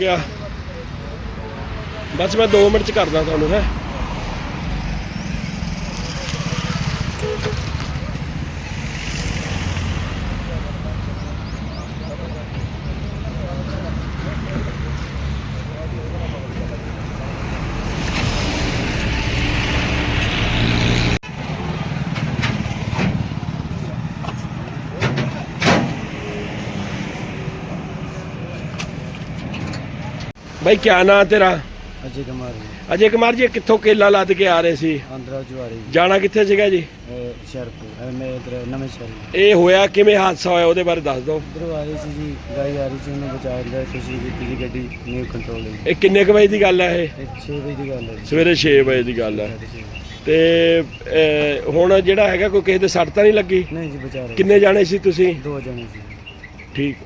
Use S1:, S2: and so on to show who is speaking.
S1: ਗਿਆ। ਬਸ ਮੈਂ 2 ਮਿੰਟ ਚ ਕਰਦਾ ਤੁਹਾਨੂੰ ਹੈ। ਬਾਈ ਕਿਆ ਨਾਂ ਤੇਰਾ?
S2: ਅਜੇ ਕੁਮਾਰ ਜੀ।
S1: ਅਜੇ ਕੁਮਾਰ ਜੀ ਇਹ ਕਿੱਥੋਂ ਕੇਲਾ ਲੱਦ ਕੇ ਆ ਰਹੇ ਸੀ?
S2: ਆਂਧਰਾ ਜਵਾੜੀ
S1: ਜਾਣਾ ਕਿੱਥੇ ਸੀਗਾ ਜੀ?
S2: ਸ਼ਰਪੁਰ ਐ ਮੈਂ ਇਧਰ ਨਵੇਂ ਸ਼ਹਿਰ
S1: ਇਹ ਹੋਇਆ ਕਿਵੇਂ ਹਾਦਸਾ ਹੋਇਆ ਉਹਦੇ ਬਾਰੇ ਦੱਸ ਦਿਓ।
S2: ਇਧਰੋਂ ਆ ਰਹੀ ਸੀ ਜੀ ਗਾਈ ਆ ਰਹੀ ਸੀ ਉਹਨੂੰ ਬਚਾਇਆ ਗਿਆ ਖੁਸ਼ੀ ਕੀਤੀ ਦੀ ਗੱਡੀ ਨਿਊ ਕੰਟਰੋਲ
S1: ਇਹ ਕਿੰਨੇ ਕੁ ਵਜੇ ਦੀ ਗੱਲ ਹੈ ਇਹ?
S2: ਇਹ 6 ਵਜੇ ਦੀ ਗੱਲ ਹੈ ਜੀ।
S1: ਸਵੇਰੇ 6 ਵਜੇ ਦੀ ਗੱਲ ਹੈ। ਤੇ ਅਹ, ਹੁਣ ਜਿਹੜਾ ਹੈਗਾ ਕੋਈ ਕਿਸੇ ਦੇ ਸੱਟ ਤਾਂ ਨਹੀਂ ਲੱਗੀ?
S2: ਨਹੀਂ ਜੀ ਬਚਾ ਰਹੇ
S1: ਕਿੰਨੇ ਜਾਣੇ ਸੀ ਤੁਸੀਂ?
S2: ਦੋ ਜਣੇ ਸੀ।
S1: ਠੀਕ।